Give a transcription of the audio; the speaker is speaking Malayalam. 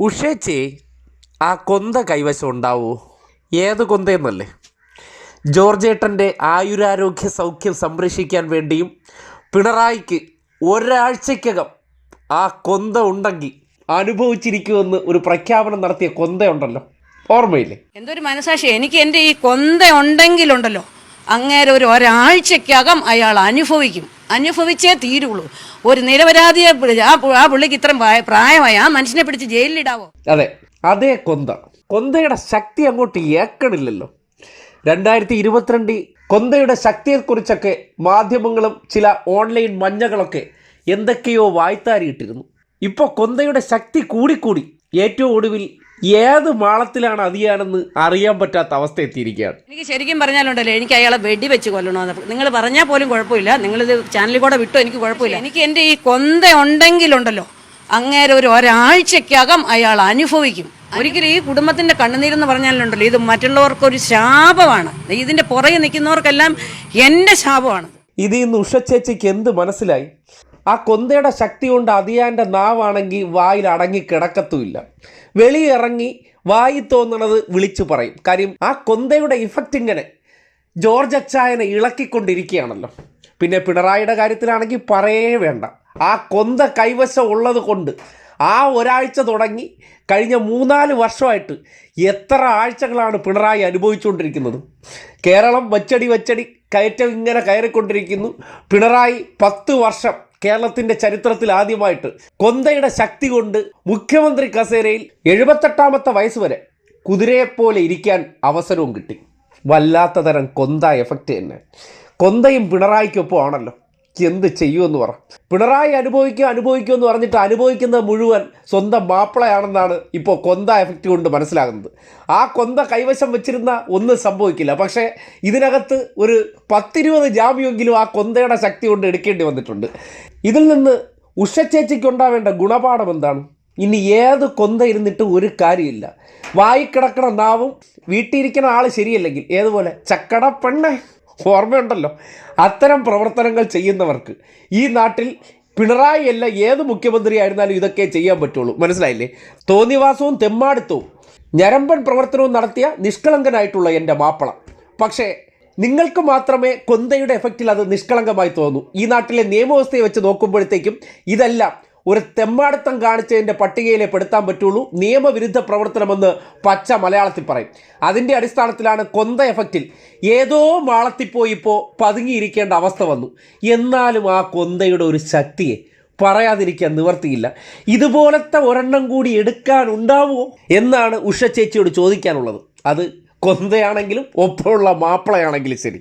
ഉഷേച്ചേ ആ കൊന്ത കൈവശം ഉണ്ടാവുമോ ഏത് കൊന്തയെന്നല്ലേ? ജോർജേട്ടന്റെ ആയുരാരോഗ്യ സൗഖ്യം സംരക്ഷിക്കാൻ വേണ്ടിയും പിണറായിക്ക് ഒരാഴ്ചയ്ക്കകം ആ കൊന്ത ഉണ്ടെങ്കിൽ അനുഭവിച്ചിരിക്കുമെന്ന് ഒരു പ്രഖ്യാപനം നടത്തിയ കൊന്തയുണ്ടല്ലോ. ഓർമ്മയില്ലേ? എന്തൊരു മനസാക്ഷി. എനിക്ക് എന്റെ ഈ കൊന്ത ഉണ്ടെങ്കിലുണ്ടല്ലോ അങ്ങേരെ ഒരു ഒരാഴ്ചക്കകം അയാൾ അനുഭവിക്കും. അനുഭവിച്ചേ തീരുള്ളൂ. ഒരു നിരപരാധിയെ ആ പുള്ളിക്ക് ഇത്രയും പ്രായമായി ആ മനുഷ്യനെ പിടിച്ച് ജയിലിലിടാവോ? അതെ അതേ കൊന്ത. കൊന്തയുടെ ശക്തി അങ്ങോട്ട് ഏക്കണില്ലല്ലോ. രണ്ടായിരത്തി ഇരുപത്തിരണ്ടിൽ കൊന്തയുടെ ശക്തിയെക്കുറിച്ചൊക്കെ മാധ്യമങ്ങളും ചില ഓൺലൈൻ മഞ്ഞകളൊക്കെ എന്തൊക്കെയോ വായ്ത്താരിയിട്ടിരുന്നു. ഇപ്പോൾ കൊന്തയുടെ ശക്തി കൂടിക്കൂടി. ഏറ്റവും ഒടുവിൽ ഏത് മാളത്തിലാണ് അതിയാണെന്ന് അറിയാൻ പറ്റാത്ത അവസ്ഥ എത്തിയിരിക്കുകയാണ്. എനിക്ക് ശരിക്കും പറഞ്ഞാലുണ്ടല്ലോ എനിക്ക് അയാളെ വെടി വെച്ച് കൊല്ലണമെന്ന് നിങ്ങൾ പറഞ്ഞാൽ പോലും കുഴപ്പമില്ല. നിങ്ങളിത് ചാനലിൽ കൂടെ വിട്ടോ എനിക്ക് കുഴപ്പമില്ല. എനിക്ക് എന്റെ ഈ കൊന്ത ഉണ്ടെങ്കിലുണ്ടല്ലോ അങ്ങേരെ ഒരു ഒരാഴ്ചക്കകം അയാൾ അനുഭവിക്കും. ഒരിക്കലും ഈ കുടുംബത്തിന്റെ കണ്ണുനീരെന്ന് പറഞ്ഞാലുണ്ടല്ലോ ഇത് മറ്റുള്ളവർക്ക് ഒരു ശാപമാണ്. ഇതിന്റെ പുറകെ നിൽക്കുന്നവർക്കെല്ലാം എന്റെ ശാപമാണ്. ഇതിൽ നിന്ന് ഉഷച്ചേച്ചിക്ക് എന്ത് മനസ്സിലായി? ആ കൊന്തയുടെ ശക്തി കൊണ്ട് അതിയാന്റെ നാവാണെങ്കിൽ വായിൽ അടങ്ങി കിടക്കത്തുമില്ല. വെളിയിറങ്ങി വായി തോന്നണത് വിളിച്ചു പറയും. കാര്യം ആ കൊന്തയുടെ ഇഫക്റ്റ് ഇങ്ങനെ. ജോർജ് അച്ചായനെ ഇളക്കിക്കൊണ്ടിരിക്കുകയാണല്ലോ. പിന്നെ പിണറായിയുടെ കാര്യത്തിലാണെങ്കിൽ പറയേ വേണ്ട. ആ കൊന്ത കൈവശം ഉള്ളത് കൊണ്ട് ആ ഒരാഴ്ച തുടങ്ങി കഴിഞ്ഞ മൂന്നാൽ വർഷമായിട്ട് എത്ര ആഴ്ചകളാണ് പിണറായി അനുഭവിച്ചുകൊണ്ടിരിക്കുന്നത്? കേരളം വച്ചടി വച്ചടി കയറ്റം ഇങ്ങനെ കയറിക്കൊണ്ടിരിക്കുന്നു. പിണറായി പത്ത് വർഷം കേരളത്തിന്റെ ചരിത്രത്തിൽ ആദ്യമായിട്ട് കൊന്തയുടെ ശക്തി കൊണ്ട് മുഖ്യമന്ത്രി കസേരയിൽ എഴുപത്തെട്ടാമത്തെ വയസ്സ് വരെ കുതിരയെപ്പോലെ ഇരിക്കാൻ അവസരവും കിട്ടി. വല്ലാത്ത തരം കൊന്ത എഫക്റ്റ് തന്നെ. കൊന്തയും പിണറായിക്കൊപ്പം ആണല്ലോ എന്ത് ചെയ്യുമെന്ന് പറ. പിണറായി അനുഭവിക്കും അനുഭവിക്കും എന്ന് പറഞ്ഞിട്ട് അനുഭവിക്കുന്നത് മുഴുവൻ സ്വന്തം മാപ്പിളയാണെന്നാണ് ഇപ്പോൾ കൊന്ത എഫക്റ്റ് കൊണ്ട് മനസ്സിലാകുന്നത്. ആ കൊന്ത കൈവശം വെച്ചിരുന്ന ഒന്നും സംഭവിക്കില്ല. പക്ഷേ ഇതിനകത്ത് ഒരു പത്തിരുപത് ജാമ്യമെങ്കിലും ആ കൊന്തയുടെ ശക്തി കൊണ്ട് എടുക്കേണ്ടി വന്നിട്ടുണ്ട്. ഇതിൽ നിന്ന് ഉഷച്ചേച്ചിക്കുണ്ടാവേണ്ട ഗുണപാഠം എന്താണ്? ഇനി ഏത് കൊന്ത ഇരുന്നിട്ട് ഒരു കാര്യമില്ല. വായിക്കിടക്കണ നാവും വീട്ടിലിരിക്കുന്ന ആൾ ശരിയല്ലെങ്കിൽ ഏതുപോലെ? ചക്കട പെണ്ണെ. ഓർമ്മയുണ്ടല്ലോ. അത്തരം പ്രവർത്തനങ്ങൾ ചെയ്യുന്നവർക്ക് ഈ നാട്ടിൽ പിണറായി അല്ല ഏത് മുഖ്യമന്ത്രി ആയിരുന്നാലും ഇതൊക്കെ ചെയ്യാൻ പറ്റുള്ളൂ. മനസ്സിലായില്ലേ? തോന്നിവാസവും തെമ്മാടിത്തവും ഞരമ്പൻ പ്രവർത്തനവും നടത്തിയ നിഷ്കളങ്കനായിട്ടുള്ള എന്റെ മാപ്പിള. പക്ഷേ നിങ്ങൾക്ക് മാത്രമേ കൊന്തയുടെ എഫക്റ്റിൽ അത് നിഷ്കളങ്കമായി തോന്നൂ. ഈ നാട്ടിലെ നിയമവ്യവസ്ഥയെ വെച്ച് നോക്കുമ്പോഴത്തേക്കും ഇതെല്ലാം ഒരു തെമ്മാടിത്തം കാണിച്ചതിന്റെ പട്ടികയിലെ പെടുത്താൻ പറ്റുള്ളൂ. നിയമവിരുദ്ധ പ്രവർത്തനമെന്ന് പച്ച മലയാളത്തിൽ പറയും. അതിന്റെ അടിസ്ഥാനത്തിലാണ് കൊന്ത എഫക്റ്റിൽ ഏതോ മാളത്തിൽ പോയി ഇപ്പോൾ പതുങ്ങിയിരിക്കേണ്ട അവസ്ഥ വന്നു. എന്നാലും ആ കൊന്തയുടെ ഒരു ശക്തിയെ പറയാതിരിക്കാൻ നിവർത്തിയില്ല. ഇതുപോലത്തെ ഒരെണ്ണം കൂടി എടുക്കാൻ എടുക്കാനുണ്ടാവുമോ എന്നാണ് ഉഷ ചേച്ചിയോട് ചോദിക്കാനുള്ളത്. അത് കൊന്തയാണെങ്കിലും ഒപ്പമുള്ള മാപ്പിളയാണെങ്കിലും ശരി.